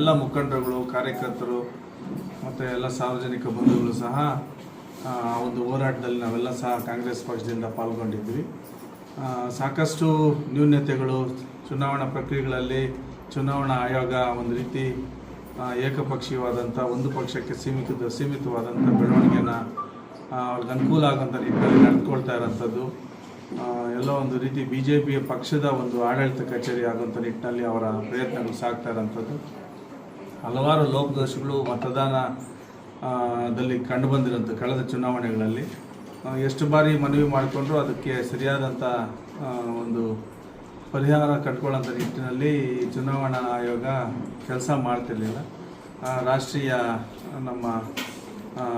ಎಲ್ಲ ಮುಖಂಡರುಗಳು, ಕಾರ್ಯಕರ್ತರು, ಮತ್ತು ಎಲ್ಲ ಸಾರ್ವಜನಿಕ ಬಂಧುಗಳು ಸಹ ಒಂದು ಹೋರಾಟದಲ್ಲಿ ನಾವೆಲ್ಲ ಸಹ ಕಾಂಗ್ರೆಸ್ ಪಕ್ಷದಿಂದ ಪಾಲ್ಗೊಂಡಿದ್ವಿ ಸಾಕಷ್ಟು ನ್ಯೂನ್ಯತೆಗಳು ಚುನಾವಣಾ ಪ್ರಕ್ರಿಯೆಗಳಲ್ಲಿ ಚುನಾವಣಾ ಆಯೋಗ ಒಂದು ರೀತಿ ಏಕಪಕ್ಷೀಯವಾದಂಥ, ಒಂದು ಪಕ್ಷಕ್ಕೆ ಸೀಮಿತ, ಸೀಮಿತವಾದಂಥ ಬೆಳವಣಿಗೆನ ಅವ್ರಿಗೆ ಅನುಕೂಲ ಆಗೋಂಥ ನಿಟ್ಟಿನಲ್ಲಿ ನಡೆದುಕೊಳ್ತಾ ಇರೋಂಥದ್ದು. ಎಲ್ಲ ಒಂದು ರೀತಿ ಬಿ ಪಕ್ಷದ ಒಂದು ಆಡಳಿತ ಕಚೇರಿ ಆಗುವಂಥ ನಿಟ್ಟಿನಲ್ಲಿ ಅವರ ಪ್ರಯತ್ನಗಳು ಸಾಗ್ತಾ ಇರೋಂಥದ್ದು. ಹಲವಾರು ಲೋಪದೋಷಗಳು ಮತದಾನದಲ್ಲಿ ಕಂಡು ದಲ್ಲಿ ಕಂಡುಬಂದಿರೋಂಥ ಕಳೆದ ಚುನಾವಣೆಗಳಲ್ಲಿ ಎಷ್ಟು ಬಾರಿ ಮನವಿ ಮಾಡಿಕೊಂಡ್ರು ಅದಕ್ಕೆ ಸರಿಯಾದಂಥ ಒಂದು ಪರಿಹಾರ ಕಂಡುಕೊಳ್ಳೋಂಥ ನಿಟ್ಟಿನಲ್ಲಿ ಚುನಾವಣಾ ಆಯೋಗ ಕೆಲಸ ಮಾಡ್ತಿರಲಿಲ್ಲ. ರಾಷ್ಟ್ರೀಯ ನಮ್ಮ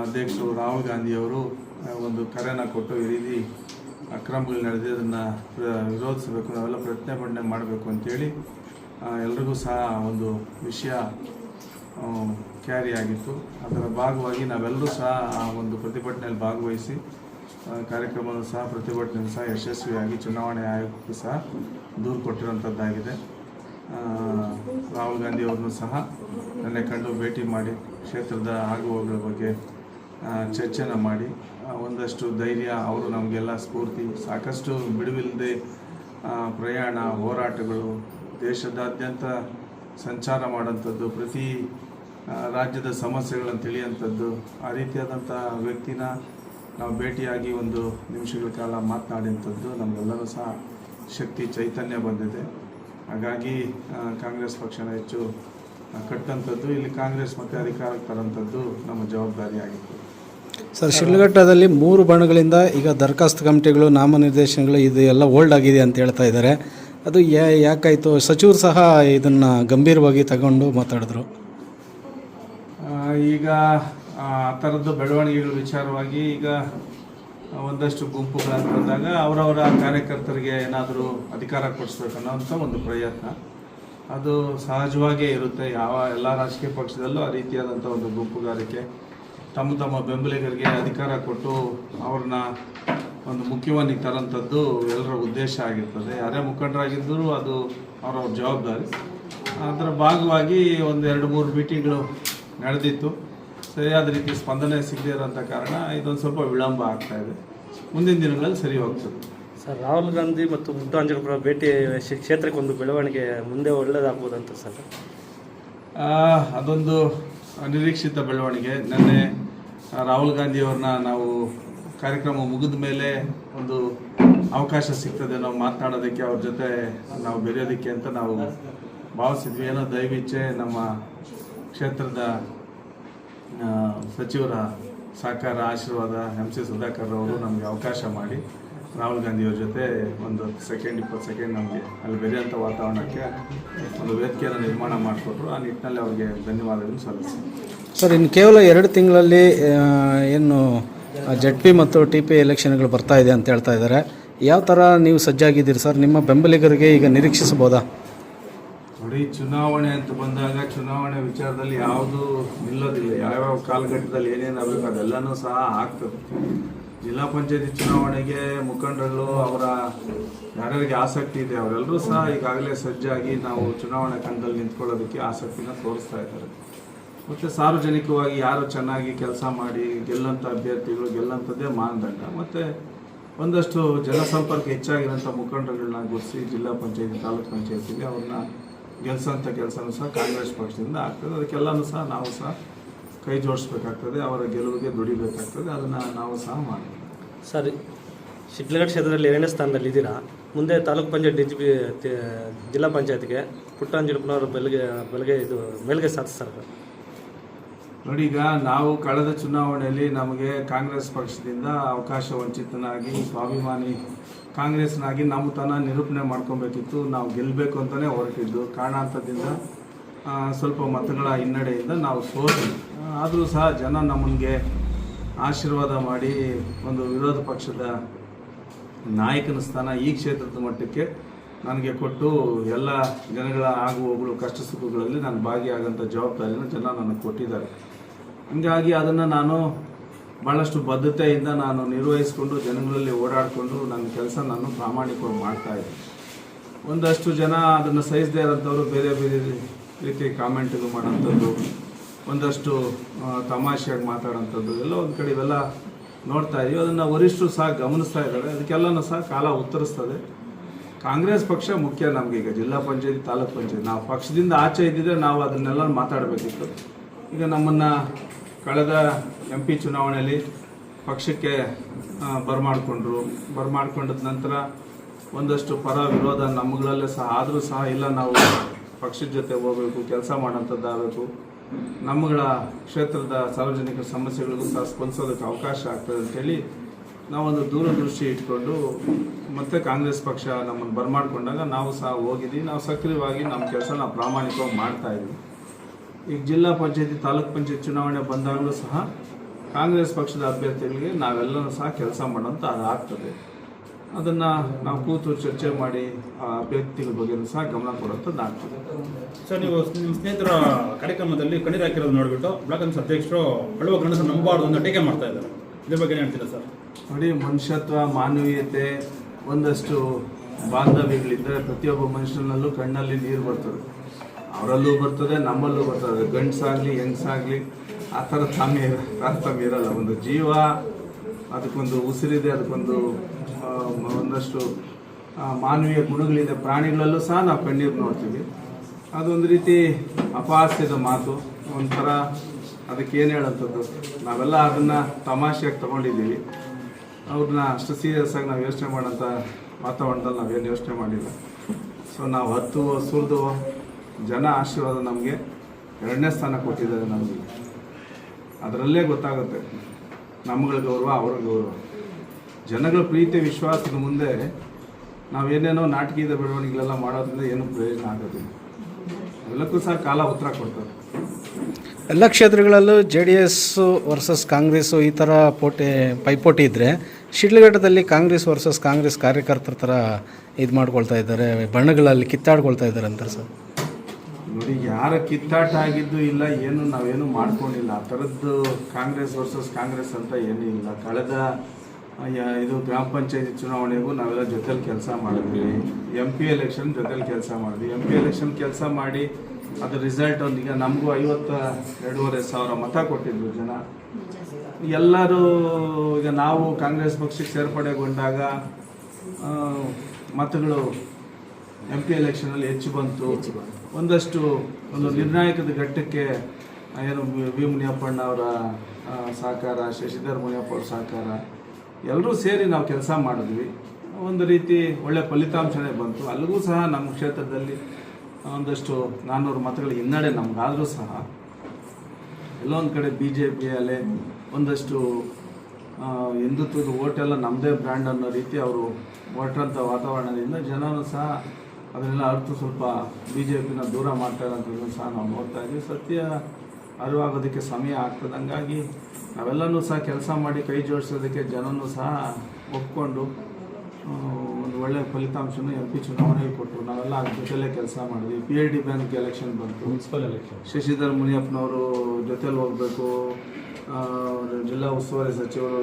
ಅಧ್ಯಕ್ಷರು ರಾಹುಲ್ ಗಾಂಧಿಯವರು ಒಂದು ಕರೆನ ಕೊಟ್ಟು ಈ ರೀತಿ ಅಕ್ರಮಗಳು ನಡೆದಿದೆ ಅದನ್ನು ವಿರೋಧಿಸಬೇಕು, ನಾವೆಲ್ಲ ಪ್ರತಿಭಟನೆ ಮಾಡಬೇಕು ಅಂತೇಳಿ ಎಲ್ರಿಗೂ ಸಹ ಒಂದು ವಿಷಯ ಕ್ಯಾರಿ ಆಗಿತ್ತು. ಅದರ ಭಾಗವಾಗಿ ನಾವೆಲ್ಲರೂ ಸಹ ಆ ಒಂದು ಪ್ರತಿಭಟನೆಯಲ್ಲಿ ಭಾಗವಹಿಸಿ ಕಾರ್ಯಕ್ರಮದ ಸಹ, ಪ್ರತಿಭಟನೆಯನ್ನು ಸಹ ಯಶಸ್ವಿಯಾಗಿ ಚುನಾವಣೆ ಆಯೋಗಕ್ಕೂ ಸಹ ದೂರು ಕೊಟ್ಟಿರುವಂಥದ್ದಾಗಿದೆ. ರಾಹುಲ್ ಗಾಂಧಿ ಅವ್ರನ್ನೂ ಸಹ ನನ್ನ ಕಂಡು ಭೇಟಿ ಮಾಡಿ, ಕ್ಷೇತ್ರದ ಆಗುವಗಳ ಬಗ್ಗೆ ಚರ್ಚೆನ ಮಾಡಿ ಒಂದಷ್ಟು ಧೈರ್ಯ, ಅವರು ನಮಗೆಲ್ಲ ಸ್ಫೂರ್ತಿ, ಸಾಕಷ್ಟು ಬಿಡುವಿಲ್ಲದೆ ಪ್ರಯಾಣ, ಹೋರಾಟಗಳು, ದೇಶದಾದ್ಯಂತ ಸಂಚಾರ ಮಾಡುವಂಥದ್ದು ಪ್ರತಿ ರಾಜ್ಯದ ಸಮಸ್ಯೆಗಳನ್ನು ತಿಳಿಯುವಂಥದ್ದು ಆ ರೀತಿಯಾದಂಥ ವ್ಯಕ್ತಿನ ನಾವು ಭೇಟಿಯಾಗಿ ಒಂದು ನಿಮಿಷಗಳ ಕಾಲ ಮಾತನಾಡಿದಂಥದ್ದು ನಮಗೆಲ್ಲರೂ ಸಹ ಶಕ್ತಿ ಚೈತನ್ಯ ಬಂದಿದೆ. ಹಾಗಾಗಿ ಕಾಂಗ್ರೆಸ್ ಪಕ್ಷನ ಹೆಚ್ಚು ಕಟ್ಟಂಥದ್ದು, ಇಲ್ಲಿ ಕಾಂಗ್ರೆಸ್ ಮತ್ತೆ ಅಧಿಕಾರಕ್ಕೆ ತರೋಂಥದ್ದು ನಮ್ಮ ಜವಾಬ್ದಾರಿಯಾಗಿತ್ತು. ಸರ್ ಶಿಡ್ಲಘಟ್ಟದಲ್ಲಿ ಮೂರು ಬಣಗಳಿಂದ ಈಗ ದರಖಾಸ್ತು ಕಮಿಟಿಗಳು, ನಾಮನಿರ್ದೇಶನಗಳು ಇದು ಎಲ್ಲ ಓಲ್ಡ್ ಆಗಿದೆ ಅಂತ ಹೇಳ್ತಾ ಇದ್ದಾರೆ. ಅದು ಯಾ, ಯಾಕಾಯಿತು? ಸಚಿವರು ಸಹ ಇದನ್ನು ಗಂಭೀರವಾಗಿ ತಗೊಂಡು ಮಾತಾಡಿದ್ರು. ಈಗ, ಆ ಥರದ್ದು ಬೆಳವಣಿಗೆಗಳ ವಿಚಾರವಾಗಿ ಈಗ ಒಂದಷ್ಟು ಗುಂಪುಗಳಂತ ಬಂದಾಗ ಅವರವರ ಕಾರ್ಯಕರ್ತರಿಗೆ ಏನಾದರೂ ಅಧಿಕಾರ ಕೊಡಿಸ್ಬೇಕನ್ನೋಂಥ ಒಂದು ಪ್ರಯತ್ನ. ಅದು ಸಹಜವಾಗೇ ಇರುತ್ತೆ. ಯಾವ ಎಲ್ಲ ರಾಜಕೀಯ ಪಕ್ಷದಲ್ಲೂ ಆ ರೀತಿಯಾದಂಥ ಒಂದು ಗುಂಪುಗಾರಿಕೆ. ತಮ್ಮ ತಮ್ಮ ಬೆಂಬಲಿಗರಿಗೆ ಅಧಿಕಾರ ಕೊಟ್ಟು ಅವ್ರನ್ನ ಒಂದು ಮುಖ್ಯವಾಗಿ ತರೋಂಥದ್ದು ಎಲ್ಲರ ಉದ್ದೇಶ ಆಗಿರ್ತದೆ. ಯಾರೇ ಮುಖಂಡರಾಗಿದ್ದರೂ ಅದು ಅವರವ್ರ ಜವಾಬ್ದಾರಿ. ಅದರ ಭಾಗವಾಗಿ ಒಂದು ಎರಡು ಮೂರು ಮೀಟಿಂಗ್ಗಳು ನಡೆದಿತ್ತು. ಸರಿಯಾದ ರೀತಿ ಸ್ಪಂದನೆ ಸಿಗದೇ ಇರೋಂಥ ಕಾರಣ ಇದೊಂದು ಸ್ವಲ್ಪ ವಿಳಂಬ ಆಗ್ತಾ ಇದೆ. ಮುಂದಿನ ದಿನಗಳಲ್ಲಿ ಸರಿ ಹೋಗ್ತದೆ. ಸರ್ ರಾಹುಲ್ ಗಾಂಧಿ ಮತ್ತು ಮುದ್ದಾಂಜನಪುರ ಭೇಟಿ ಕ್ಷೇತ್ರಕ್ಕೆ ಒಂದು ಬೆಳವಣಿಗೆ ಮುಂದೆ ಒಳ್ಳೆಯದಾಗ್ಬೋದಂತ ಸರ್? ಅದೊಂದು ಅನಿರೀಕ್ಷಿತ ಬೆಳವಣಿಗೆ. ನಿನ್ನೆ ರಾಹುಲ್ ಗಾಂಧಿಯವ್ರನ್ನ ನಾವು ಕಾರ್ಯಕ್ರಮ ಮುಗಿದ ಮೇಲೆ ಒಂದು ಅವಕಾಶ ಸಿಗ್ತದೆ. ನಾವು ಮಾತನಾಡೋದಕ್ಕೆ ಅವ್ರ ಜೊತೆ ನಾವು ಬೆರೆಯೋದಕ್ಕೆ ಅಂತ ನಾವು ಭಾವಿಸಿದ್ವಿ. ಏನೋ ದಯವಿಚ್ಛೆ ನಮ್ಮ ಕ್ಷೇತ್ರದ ಸಚಿವರ ಸಹಕಾರ, ಆಶೀರ್ವಾದ, ಎಂ ಸಿ ಸುಧಾಕರ್ ಅವರು ನಮಗೆ ಅವಕಾಶ ಮಾಡಿ ರಾಹುಲ್ ಗಾಂಧಿಯವ್ರ ಜೊತೆ ಒಂದು ಸೆಕೆಂಡ್, ಇಪ್ಪತ್ತು ಸೆಕೆಂಡ್ ನಮಗೆ ಅಲ್ಲಿ ಬೆರೆಯುವಂಥ ವಾತಾವರಣಕ್ಕೆ ಒಂದು ವೇದಿಕೆಯನ್ನು ನಿರ್ಮಾಣ ಮಾಡಿಕೊಟ್ರು. ಆ ನಿಟ್ಟಿನಲ್ಲಿ ಅವರಿಗೆ ಧನ್ಯವಾದಗಳನ್ನು ಸಲ್ಲಿಸ್ತೀನಿ. ಸರ್, ಇನ್ನು ಕೇವಲ ಎರಡು ತಿಂಗಳಲ್ಲಿ ಏನು ಜೆಡ್ ಪಿ ಮತ್ತು ಟಿ ಪಿ ಎಲೆಕ್ಷನ್ಗಳು ಬರ್ತಾ ಇದೆ ಅಂತ ಹೇಳ್ತಾ ಇದ್ದಾರೆ. ಯಾವ ಥರ ನೀವು ಸಜ್ಜಾಗಿದ್ದೀರಿ ಸರ್? ನಿಮ್ಮ ಬೆಂಬಲಿಗರಿಗೆ ಈಗ ನಿರೀಕ್ಷಿಸಬಹುದಾ? ನೋಡಿ ಚುನಾವಣೆ ಅಂತ ಬಂದಾಗ ಚುನಾವಣೆ ವಿಚಾರದಲ್ಲಿ ಯಾವುದು ನಿಲ್ಲೋದಿಲ್ಲ. ಯಾವ್ಯಾವ ಕಾಲಘಟ್ಟದಲ್ಲಿ ಏನೇನು ಆಗಬೇಕು ಅದೆಲ್ಲನೂ ಸಹ ಆಗ್ತದೆ. ಜಿಲ್ಲಾ ಪಂಚಾಯತಿ ಚುನಾವಣೆಗೆ ಮುಖಂಡರು ಅವರ ಯಾರ್ಯಾರಿಗೆ ಆಸಕ್ತಿ ಇದೆ ಅವರೆಲ್ಲರೂ ಸಹ ಈಗಾಗಲೇ ಸಜ್ಜಾಗಿ ನಾವು ಚುನಾವಣಾ ಕಣದಲ್ಲಿ ನಿಂತ್ಕೊಳ್ಳೋದಕ್ಕೆ ಆಸಕ್ತಿನ ತೋರಿಸ್ತಾ ಇದ್ದಾರೆ. ಮತ್ತು ಸಾರ್ವಜನಿಕವಾಗಿ ಯಾರು ಚೆನ್ನಾಗಿ ಕೆಲಸ ಮಾಡಿ ಗೆಲ್ಲಂಥ ಅಭ್ಯರ್ಥಿಗಳು ಗೆಲ್ಲಂಥದ್ದೇ ಮಾನದಂಡ. ಮತ್ತು ಒಂದಷ್ಟು ಜನಸಂಪರ್ಕ ಹೆಚ್ಚಾಗಿರೋಂಥ ಮುಖಂಡರುಗಳನ್ನ ಗುರುತಿಸಿ ಜಿಲ್ಲಾ ಪಂಚಾಯತಿ, ತಾಲೂಕ್ ಪಂಚಾಯತಿಗೆ ಅವ್ರನ್ನ ಗೆಲ್ಸೋಂಥ ಕೆಲಸನೂ ಸಹ ಕಾಂಗ್ರೆಸ್ ಪಕ್ಷದಿಂದ ಆಗ್ತದೆ. ಅದಕ್ಕೆಲ್ಲನೂ ಸಹ ನಾವು ಸಹ ಕೈ ಜೋಡಿಸ್ಬೇಕಾಗ್ತದೆ. ಅವರ ಗೆಲುವಿಗೆ ದುಡಿಬೇಕಾಗ್ತದೆ. ಅದನ್ನು ನಾವು ಸಹ ಮಾಡ್ತೀವಿ ಸರಿ. ಶಿಡ್ಲಘಟ್ಟ ಕ್ಷೇತ್ರದಲ್ಲಿ ಎರಡನೇ ಸ್ಥಾನದಲ್ಲಿ ಇದ್ದೀರಾ? ಮುಂದೆ taluk panchayat D G P ಜಿಲ್ಲಾ ಪಂಚಾಯತ್ಗೆ ಪುಟ್ಟಂಜನಪ್ಪನವರು ಬೆಳಗ್ಗೆ ಬೆಳಗ್ಗೆ ಇದು ಮೇಲ್ಗೆ ಸಾಧಿಸ್ತಾರೆ ನೋಡಿ ಈಗ ನಾವು ಕಳೆದ ಚುನಾವಣೆಯಲ್ಲಿ ನಮಗೆ ಕಾಂಗ್ರೆಸ್ ಪಕ್ಷದಿಂದ ಅವಕಾಶ ವಂಚಿತನಾಗಿ ಸ್ವಾಭಿಮಾನಿ ಕಾಂಗ್ರೆಸ್ನಾಗಿ ನಮ್ಮ ತನ ನಿರೂಪಣೆ ಮಾಡ್ಕೊಬೇಕಿತ್ತು. ನಾವು ಗೆಲ್ಲಬೇಕು ಅಂತಲೇ ಹೊರಟಿದ್ದು. ಕಾರಣಾಂತದಿಂದ ಸ್ವಲ್ಪ ಮತಗಳ ಹಿನ್ನಡೆಯಿಂದ ನಾವು ಸೋತು ಆದರೂ ಸಹ ಜನ ನಮಗೆ ಆಶೀರ್ವಾದ ಮಾಡಿ ಒಂದು ವಿರೋಧ ಪಕ್ಷದ ನಾಯಕನ ಸ್ಥಾನ ಈ ಕ್ಷೇತ್ರದ ಮಟ್ಟಕ್ಕೆ ನನಗೆ ಕೊಟ್ಟು ಎಲ್ಲ ಜನಗಳ ಆಗು ಹೋಗಲು ಕಷ್ಟ ಸುಖಗಳಲ್ಲಿ ನಾನು ಭಾಗಿಯಾಗಂಥ ಜವಾಬ್ದಾರಿನ ಜನ ನನಗೆ ಕೊಟ್ಟಿದ್ದಾರೆ. ಹೀಗಾಗಿ ಅದನ್ನು ನಾನು ಭಾಳಷ್ಟು ಬದ್ಧತೆಯಿಂದ ನಾನು ನಿರ್ವಹಿಸಿಕೊಂಡು ಜನಗಳಲ್ಲಿ ಓಡಾಡಿಕೊಂಡು ನನ್ನ ಕೆಲಸ ನಾನು ಪ್ರಾಮಾಣಿಕವಾಗಿ ಮಾಡ್ತಾ ಇದ್ದೆ ಒಂದಷ್ಟು ಜನ ಅದನ್ನು ಸಹಿಸದೆ ಇರೋಂಥವ್ರು ಬೇರೆ ಬೇರೆ ರೀತಿ ಕಾಮೆಂಟ್ಗಳು ಮಾಡೋಂಥದ್ದು, ಒಂದಷ್ಟು ತಮಾಷೆಯಾಗಿ ಮಾತಾಡೋಂಥದ್ದು, ಎಲ್ಲ ಒಂದು ಕಡೆ ಇವೆಲ್ಲ ನೋಡ್ತಾ ಇದೀವಿ ಅದನ್ನು ವರಿಷ್ಠರು ಸಹ ಗಮನಿಸ್ತಾ ಇದ್ದಾರೆ. ಅದಕ್ಕೆಲ್ಲನೂ ಸಹ ಕಾಲ ಉತ್ತರಿಸ್ತದೆ. ಕಾಂಗ್ರೆಸ್ ಪಕ್ಷ ಮುಖ್ಯ ನಮಗೆ ಈಗ ಜಿಲ್ಲಾ ಪಂಚಾಯತಿ, ತಾಲೂಕ್ ಪಂಚಾಯತಿ. ನಾವು ಪಕ್ಷದಿಂದ ಆಚೆ ಇದ್ದಿದ್ರೆ ನಾವು ಅದನ್ನೆಲ್ಲ ಮಾತಾಡಬೇಕಿತ್ತು. ಈಗ ನಮ್ಮನ್ನು ಕಳೆದ ಎಂ ಪಿ ಚುನಾವಣೆಯಲ್ಲಿ ಪಕ್ಷಕ್ಕೆ ಬರಮಾಡಿಕೊಂಡ್ರು. ಬರಮಾಡ್ಕೊಂಡದ ನಂತರ ಒಂದಷ್ಟು ಪರ ವಿರೋಧ ನಮ್ಮಗಳಲ್ಲೇ ಸಹ, ಆದರೂ ಸಹ ಇಲ್ಲ ನಾವು ಪಕ್ಷದ ಜೊತೆ ಹೋಗಬೇಕು, ಕೆಲಸ ಮಾಡೋಂಥದ್ದಾಗಬೇಕು ನಮ್ಮಗಳ ಕ್ಷೇತ್ರದ ಸಾರ್ವಜನಿಕ ಸಮಸ್ಯೆಗಳಿಗೂ ಸಹ ಸ್ಪಂದಿಸೋದಕ್ಕೆ ಅವಕಾಶ ಆಗ್ತದೆ ಅಂತೇಳಿ ನಾವೊಂದು ದೂರದೃಷ್ಟಿ ಇಟ್ಕೊಂಡು ಮತ್ತೆ ಕಾಂಗ್ರೆಸ್ ಪಕ್ಷ ನಮ್ಮನ್ನು ಬರಮಾಡ್ಕೊಂಡಾಗ ನಾವು ಸಹ ಹೋಗಿದ್ದೀವಿ ನಾವು ಸಕ್ರಿಯವಾಗಿ ನಮ್ಮ ಕೆಲಸ ನಾವು ಪ್ರಾಮಾಣಿಕವಾಗಿ ಮಾಡ್ತಾ ಇದ್ದೀವಿ ಈಗ ಜಿಲ್ಲಾ ಪಂಚಾಯತಿ ತಾಲೂಕ್ ಪಂಚಾಯತ್ ಚುನಾವಣೆ ಬಂದಾಗಲೂ ಸಹ ಕಾಂಗ್ರೆಸ್ ಪಕ್ಷದ ಅಭ್ಯರ್ಥಿಗಳಿಗೆ ನಾವೆಲ್ಲರೂ ಸಹ ಕೆಲಸ ಮಾಡೋಂಥ ಆಗ್ತದೆ. ಅದನ್ನು ನಾವು ಕೂತು ಚರ್ಚೆ ಮಾಡಿ ಆ ಅಭ್ಯರ್ಥಿಗಳ ಬಗ್ಗೆ ಸಹ ಗಮನ ಕೊಡುವಂಥದ್ದು ಆಗ್ತದೆ. ಸರ್ ನೀವು ನಿಮ್ಮ ಸ್ನೇಹಿತರ ಕಾರ್ಯಕ್ರಮದಲ್ಲಿ ಕಣ್ಣೀರು ಹಾಕಿರೋದು ನೋಡಿಬಿಟ್ಟು ಬ್ಲಾಕ್ ಕಾಂಗ್ರೆಸ್ ಅಧ್ಯಕ್ಷರು ಅಳುವ ಗಣಸನ್ನು ನಂಬಬಾರ್ದು ಅಂತ ಟೀಕೆ ಮಾಡ್ತಾ ಇದ್ದಾರೆ. ಇದ್ರ ಬಗ್ಗೆ ಏನು ಹೇಳ್ತೀರಾ ಸರ್? ನೋಡಿ ಮನುಷ್ಯತ್ವ ಮಾನವೀಯತೆ ಒಂದಷ್ಟು ಬಾಂಧವ್ಯಗಳಿದ್ದರೆ ಪ್ರತಿಯೊಬ್ಬ ಮನುಷ್ಯನಲ್ಲೂ ಕಣ್ಣಲ್ಲಿ ನೀರು ಬರ್ತದೆ. ಅವರಲ್ಲೂ ಬರ್ತದೆ, ನಮ್ಮಲ್ಲೂ ಬರ್ತದೆ. ಗಂಡ್ಸಾಗಲಿ, ಹೆಂಗ್ಸಾಗಲಿ, ಆ ಥರ ತಮ್ಮ ತಾರತಮ್ಯ ಇರಲ್ಲ. ಒಂದು ಜೀವ, ಅದಕ್ಕೊಂದು ಉಸಿರಿದೆ, ಅದಕ್ಕೊಂದು ಒಂದಷ್ಟು ಮಾನವೀಯ ಗುಣಗಳಿದೆ. ಪ್ರಾಣಿಗಳಲ್ಲೂ ಸಹ ನಾವು ಕಣ್ಣೀರು ನೋಡ್ತೀವಿ. ಅದೊಂದು ರೀತಿ ಅಪಹಾಸ್ಯದ ಮಾತು. ಒಂಥರ ಅದಕ್ಕೆ ಏನು ಹೇಳೋಂಥದ್ದು? ನಾವೆಲ್ಲ ಅದನ್ನು ತಮಾಷೆಯಾಗಿ ತಗೊಂಡಿದ್ದೀವಿ. ಅವ್ರನ್ನ ಅಷ್ಟು ಸೀರಿಯಸ್ ಆಗಿ ನಾವು ಯೋಚನೆ ಮಾಡೋಂಥ ವಾತಾವರಣದಲ್ಲಿ ನಾವೇನು ಯೋಚನೆ ಮಾಡಿಲ್ಲ. ಸೊ ನಾವು ಹತ್ತು ಸುರಿದು ಜನ ಆಶೀರ್ವಾದ ನಮಗೆ ಎರಡನೇ ಸ್ಥಾನ ಕೊಟ್ಟಿದ್ದಾರೆ ನಮಗೆ. ಅದರಲ್ಲೇ ಗೊತ್ತಾಗುತ್ತೆ. ನಮ್ಗಳ ಗೌರವ, ಅವ್ರ ಗೌರವ. ಜನಗಳ ಪ್ರೀತಿ, ವಿಶ್ವಾಸದ ಮುಂದೆ ನಾವೇನೇನೋ ನಾಟಕೀಯ ಬೆಳವಣಿಗೆಗಳೆಲ್ಲ ಮಾಡೋದ್ರಿಂದ ಏನೂ ಪ್ರಯೋಜನ ಆಗೋದಿಲ್ಲ. ಎಲ್ಲಕ್ಕೂ ಸಹ ಕಾಲ ಉತ್ತರ ಕೊಡ್ತಾರೆ. ಎಲ್ಲ ಕ್ಷೇತ್ರಗಳಲ್ಲೂ J D S versus Congress ಈ ಥರ ಪೋಟಿ, ಪೈಪೋಟಿ ಇದ್ದರೆ ಶಿಡ್ಲಘಟ್ಟದಲ್ಲಿ ಕಾಂಗ್ರೆಸ್ ವರ್ಸಸ್ ಕಾಂಗ್ರೆಸ್ ಕಾರ್ಯಕರ್ತರ ಥರ ಇದು ಮಾಡ್ಕೊಳ್ತಾ ಇದ್ದಾರೆ, ಬಣ್ಣಗಳಲ್ಲಿ ಕಿತ್ತಾಡ್ಕೊಳ್ತಾ ಇದ್ದಾರೆ ಅಂತಾರೆ ಸರ್. ನೋಡಿ, ಯಾರ ಕಿತ್ತಾಟ ಆಗಿದ್ದು ಇಲ್ಲ, ಏನು, ನಾವೇನು ಮಾಡ್ಕೊಂಡಿಲ್ಲ. ಆ ಥರದ್ದು ಕಾಂಗ್ರೆಸ್ ವರ್ಸಸ್ ಕಾಂಗ್ರೆಸ್ ಅಂತ ಏನೂ ಇಲ್ಲ. ಕಳೆದ ಇದು ಗ್ರಾಮ ಪಂಚಾಯತಿ ಚುನಾವಣೆಗೂ ನಾವೆಲ್ಲ ಜೊತೆಲಿ ಕೆಲಸ ಮಾಡಿದ್ವಿ. ಎಂ ಪಿ ಎಲೆಕ್ಷನ್ ಜೊತೆಲಿ ಕೆಲಸ ಮಾಡಿದ್ವಿ. ಎಂ ಪಿ ಎಲೆಕ್ಷನ್ ಕೆಲಸ ಮಾಡಿ ಅದ್ರ ರಿಸಲ್ಟ್ ಈಗ ನಮಗೂ ಐವತ್ತ ಎರಡೂವರೆ ಸಾವಿರ ಮತ ಕೊಟ್ಟಿದ್ರು ಜನ. ಎಲ್ಲರೂ ಈಗ ನಾವು ಕಾಂಗ್ರೆಸ್ ಪಕ್ಷಕ್ಕೆ ಸೇರ್ಪಡೆಗೊಂಡಾಗ ಮತಗಳು ಎಂ ಪಿ ಎಲೆಕ್ಷನಲ್ಲಿ ಹೆಚ್ಚು ಬಂತು. ಒಂದಷ್ಟು ಒಂದು ನಿರ್ಣಾಯಕದ ಘಟ್ಟಕ್ಕೆ ಏನು ವಿ- ಮುನಿಯಪ್ಪಣ್ಣ ಅವರ ಸಹಕಾರ, ಶಶಿಧರ್ ಮುನಿಯಪ್ಪ ಅವ್ರ ಸಹಕಾರ, ಎಲ್ಲರೂ ಸೇರಿ ನಾವು ಕೆಲಸ ಮಾಡಿದ್ವಿ. ಒಂದು ರೀತಿ ಒಳ್ಳೆ ಫಲಿತಾಂಶನೇ ಬಂತು. ಅಲ್ಲಿಗೂ ಸಹ ನಮ್ಮ ಕ್ಷೇತ್ರದಲ್ಲಿ ಒಂದಷ್ಟು ನಾನ್ನೂರು ಮತಗಳ ಹಿನ್ನಡೆ ನಮಗಾದರೂ ಸಹ ಎಲ್ಲೊಂದು ಕಡೆ ಬಿ ಜೆ ಪಿಯಲ್ಲೇ ಒಂದಷ್ಟು ಹಿಂದುತ್ವದ ಓಟೆಲ್ಲ ನಮ್ಮದೇ ಬ್ರ್ಯಾಂಡ್ ಅನ್ನೋ ರೀತಿ ಅವರು ಹೊರಟಂಥ ವಾತಾವರಣದಿಂದ ಜನರು ಸಹ ಅದನ್ನೆಲ್ಲ ಅರ್ಥ ಸ್ವಲ್ಪ ಬಿ ಜೆ ಪಿನ ದೂರ ಮಾಡ್ತಾ ಇರೋಂಥದ್ದನ್ನು ಸಹ ನಾವು ನೋಡ್ತಾ ಇದ್ದೀವಿ. ಸತ್ಯ ಅರಿವಾಗೋದಕ್ಕೆ ಸಮಯ ಆಗ್ತದೆ. ಹಂಗಾಗಿ ನಾವೆಲ್ಲನೂ ಸಹ ಕೆಲಸ ಮಾಡಿ ಕೈ ಜೋಡಿಸೋದಕ್ಕೆ ಜನನೂ ಸಹ ಒಪ್ಕೊಂಡು ಒಂದು ಒಳ್ಳೆಯ ಫಲಿತಾಂಶನ ಎಂ ಪಿ ಚುನಾವಣೆಗೆ ಕೊಟ್ಟರು. ನಾವೆಲ್ಲ ಅದ್ರ ಜೊತೆಲೇ ಕೆಲಸ ಮಾಡಿದ್ವಿ. P L D bank election ಬಂತು. ಮುನ್ಸಿಪಲ್ ಎಲೆಕ್ಷನ್ ಶಶಿಧರ್ ಮುನಿಯಪ್ಪನವರು ಜೊತೆಲಿ ಹೋಗಬೇಕು. ಜಿಲ್ಲಾ ಉಸ್ತುವಾರಿ ಸಚಿವರು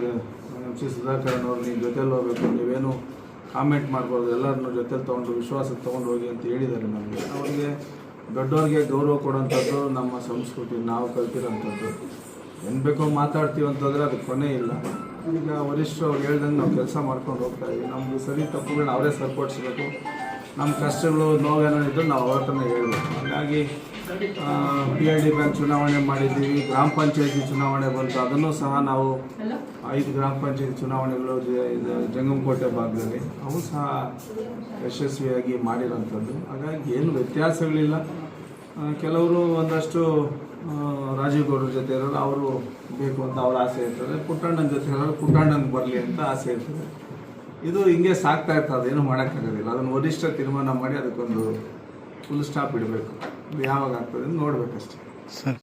ಎಂ ಸಿ ಸುಧಾಕರನ್ ಅವರು ನೀವು ಜೊತೆಲಿ ಹೋಗಬೇಕು. ನೀವೇನು ಕಾಮೆಂಟ್ ಮಾಡ್ಬೋದು, ಎಲ್ಲರನ್ನೂ ಜೊತೆಲಿ ತೊಗೊಂಡು ವಿಶ್ವಾಸಕ್ಕೆ ತೊಗೊಂಡು ಹೋಗಿ ಅಂತ ಹೇಳಿದ್ದಾರೆ ನಮಗೆ. ಅವರಿಗೆ ದೊಡ್ಡವ್ರಿಗೆ ಗೌರವ ಕೊಡೋಂಥದ್ದು ನಮ್ಮ ಸಂಸ್ಕೃತಿ, ನಾವು ಕಲ್ತಿರೋಂಥದ್ದು. ಏನು ಬೇಕೋ ಮಾತಾಡ್ತೀವಿ ಅಂತಂದರೆ ಅದು ಕೊನೆ ಇಲ್ಲ. ಈಗ ವರಿಷ್ಠರು ಅವ್ರು ಹೇಳ್ದಂಗೆ ನಾವು ಕೆಲಸ ಮಾಡ್ಕೊಂಡು ಹೋಗ್ತಾ ಇದ್ದೀವಿ. ನಮ್ಮದು ಸರಿ ತಪ್ಪುಗಳನ್ನ ಅವರೇ ಸರಿಪಡಿಸ್ಬೇಕು. ನಮ್ಮ ಕಷ್ಟಗಳು ನೋವೇನೋ ಇದ್ದರೂ ನಾವು ಅವ್ರ ಹೇಳ್ಬೇಕು. ಹಾಗಾಗಿ ಪಿ ಎಲ್ ಡಿ ಬ್ಯಾಂಕ್ ಚುನಾವಣೆ ಮಾಡಿದ್ದೀವಿ ಗ್ರಾಮ ಪಂಚಾಯತಿ ಚುನಾವಣೆ ಬಂತು. ಅದನ್ನು ಸಹ ನಾವು ಐದು ಗ್ರಾಮ ಪಂಚಾಯತಿ ಚುನಾವಣೆಗಳು ಜಂಗಮಕೋಟೆ ಭಾಗದಲ್ಲಿ ಅವು ಸಹ ಯಶಸ್ವಿಯಾಗಿ ಮಾಡಿರೋಂಥದ್ದು. ಹಾಗಾಗಿ ಏನು ವ್ಯತ್ಯಾಸಗಳಿಲ್ಲ. ಕೆಲವರು ಒಂದಷ್ಟು ರಾಜೀವ್ ಗೌಡ್ರ ಜೊತೆ ಇರೋರು ಅವರು ಬೇಕು ಅಂತ ಅವ್ರ ಆಸೆ ಇರ್ತದೆ. ಪುಟ್ಟಣ್ಣನ ಜೊತೆ ಇರೋರು ಪುಟ್ಟಣ್ಣನಿಗೆ ಬರಲಿ ಅಂತ ಆಸೆ ಇರ್ತದೆ. ಇದು ಹಿಂಗೆ ಸಾಕ್ತಾ ಇರ್ತದೆ ಏನು ಮಾಡೋಕ್ಕಾಗೋದಿಲ್ಲ. ಅದನ್ನು ವರಿಷ್ಠ ತೀರ್ಮಾನ ಮಾಡಿ ಅದಕ್ಕೊಂದು ಫುಲ್ ಸ್ಟಾಪ್ ಇಡಬೇಕು. ಯಾವಾಗ ಆಗ್ತದೆ ನೋಡ್ಬೇಕಷ್ಟೆ. ಸರ್.